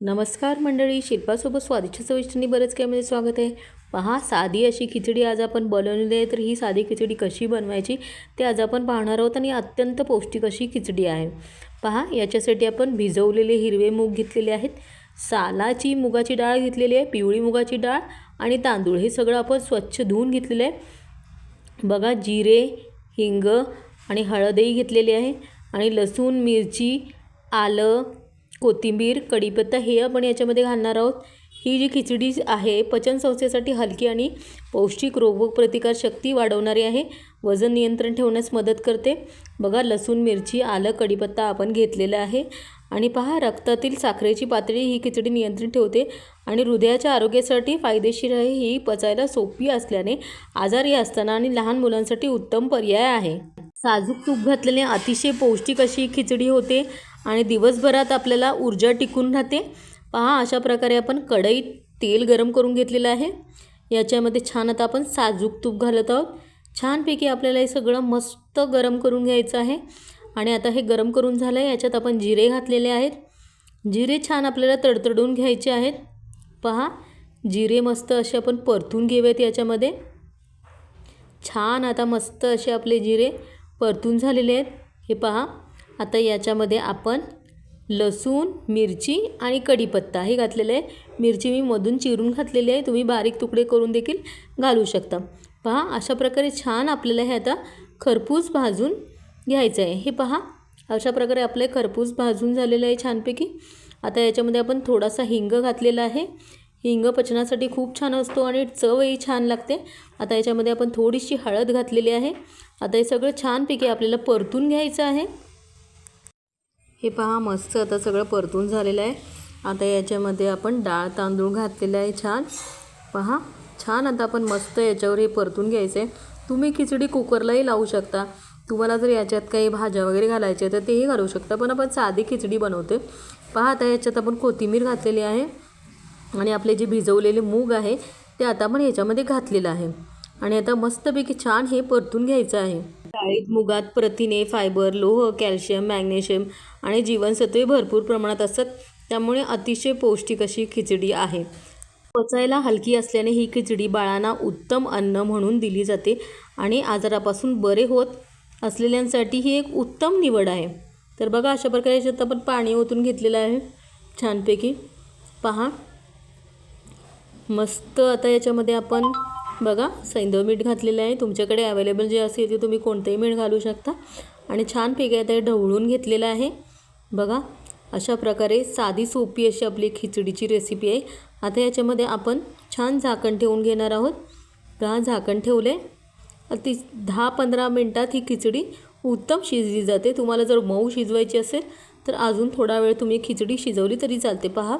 नमस्कार मंडळी शिल्पासोबत स्वादिष्ट चविष्टनी बरेच कॅमेरे स्वागत आहे. पहा साधी अशी खिचडी आज आपण बनवलेली आहे. तर ही साधी खिचडी कशी बनवायची ते आज आपण पाहणार आहोत आणि अत्यंत पौष्टिक अशी खिचडी आहे. पहा याच्यासाठी आपण भिजवलेले हिरवे मूग घेतलेले आहेत. सालाची मुगाची डाळ घेतलेली आहे पिवळी मुगाची डाळ आणि तांदूळ. हे सगळं आपण स्वच्छ धुवून घेतलेलं आहे. बघा जिरे हिंग आणि हळदही घेतलेली आहे आणि लसूण मिरची आलं कोथिंबीर कढीपत्ता हे आपण याच्यामध्ये घालणार आहोत. ही जी खिचडी आहे पचन संस्थेसाठी हलकी आणि पौष्टिक रोगप्रतिकार शक्ती वाढवणारी आहे. वजन नियंत्रण ठेवण्यास मदत करते. बघा लसूण मिरची आलं कढीपत्ता आपण घेतलेला आहे. आणि पहा रक्तातील साखरेची पातळी ही खिचडी नियंत्रित ठेवते आणि हृदयाच्या आरोग्यासाठी फायदेशीर आहे. ही पचायला सोपी असल्याने आजारी असताना आणि लहान मुलांसाठी उत्तम पर्याय आहे. साजूक तूप घातलेले अतिशय पौष्टिक अशी खिचडी होते. आणि दिवसभरात आपल्याला ऊर्जा टिकून राहते. पहा अशा प्रकारे आपण कढईत तेल गरम करून घेतलेलं आहे. याच्यामध्ये छान आता आपण साजूक तूप घालत आहोत. छानपैकी आपल्याला हे सगळं मस्त गरम करून घ्यायचं आहे. आणि आता हे गरम करून झालं आहे याच्यात आपण जिरे घातलेले आहेत. जिरे छान आपल्याला तडतडून घ्यायचे आहेत. पहा जिरे मस्त असे आपण परतून घेऊयात याच्यामध्ये. छान आता मस्त असे आपले जिरे परतून झालेले आहेत. हे पहा आता याच्यामध्ये आपण लसूण मिरची आणि कढीपत्ता हे घातलेलं आहे. मिरची मी मधून चिरून घातलेली आहे. तुम्ही बारीक तुकडे करून देखील घालू शकता. पहा अशा प्रकारे छान आपल्याला हे आता खरपूस भाजून घ्यायचं आहे. हे पहा अशा प्रकारे आपले खरपूस भाजून झालेलं आहे छानपैकी. आता याच्यामध्ये आपण थोडासा हिंग घातलेला आहे. हिंग पचनासाठी खूप छान असतो आणि चवही छान लागते. आता याच्यामध्ये आपण थोडीशी हळद घातलेली आहे. आता हे सगळं छानपैकी आपल्याला परतून घ्यायचं आहे. हे पहा मस्त आता सगळं परतून झालेलं आहे. आता याच्यामध्ये आपण डाळ तांदूळ घातलेलं आहे छान. पहा छान आता आपण मस्त याच्यावर हे परतून घ्यायचं आहे तुम्ही खिचडी कुकरलाही लावू शकता. तुम्हाला जर याच्यात काही भाज्या वगैरे घालायच्या तर तेही घालू शकता. पण आपण साधी खिचडी बनवते पहा आता याच्यात आपण कोथिंबीर घातलेली आहे. आणि आपले जे भिजवलेले मूग आहे ते आता आपण ह्याच्यामध्ये घातलेलं आहे. आणि आता मस्तपैकी छान हे परतून घ्यायचं आहे. डाळीत मुगात प्रथिने फायबर लोह कॅल्शियम मॅग्नेशियम आणि जीवनसत्वे भरपूर प्रमाणात असतात. त्यामुळे अतिशय पौष्टिक अशी खिचडी आहे. पचायला हलकी असल्याने ही खिचडी बाळांना उत्तम अन्न म्हणून दिली जाते आणि आजारापासून बरे होत असलेल्यांसाठी ही एक उत्तम निवड आहे. तर बघा अशा प्रकारे याच्यात आपण पाणी ओतून घेतलेलं आहे. छानपैकी पहा. मस्त आता याच्यामध्ये आपण बघा सैंदव मीठ घातलेलं आहे. तुमच्याकडे अवेलेबल जे असेल ते तुम्ही कोणतंही मीठ घालू शकता. आणि छानपैकी आता हे ढवळून घेतलेलं आहे. बघा अशा प्रकारे साधी सोपी अशी आपली खिचडीची रेसिपी आहे. आता याच्यामध्ये आपण छान झाकण ठेवून घेणार आहोत. दहा झाकण ठेवले. ती दहा पंधरा मिनटात ही खिचडी उत्तम शिजली जाते. तुम्हाला जर मऊ शिजवायची असेल तर अजून थोडा वेळ तुम्ही खिचडी शिजवली तरी चालते. पहा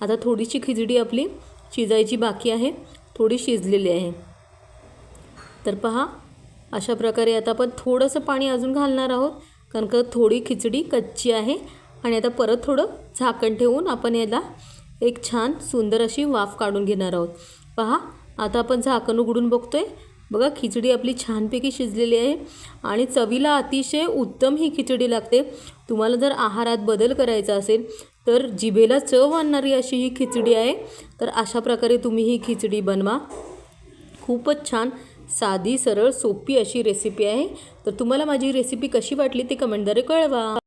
आता थोडीशी खिचडी आपली शिजायची बाकी आहे. थोडी शिजलेली आहे. तर पहा अशा प्रकारे आता आपण थोडंसं पाणी अजून घालणार आहोत कारण का थोडी खिचडी कच्ची आहे. आणि आता परत थोडं झाकण ठेवून आपण याला एक छान सुंदर अशी वाफ काढून घेणार आहोत. पहा आता आपण झाकण उघडून बघतोय. बघा खिचडी आपली छानपैकी शिजलेली आहे. आणि चवीला अतिशय उत्तम ही खिचडी लागते. तुम्हाला जर आहारात बदल करायचा असेल तर जिभेला चव आणणारी अशी ही खिचडी आहे. तर अशा प्रकारे तुम्ही ही खिचडी बनवा. खूपच छान साधी सरळ सोपी अशी रेसिपी आहे. तर तुम्हाला माझी रेसिपी कशी वाटली ते कमेंटद्वारे कळवा.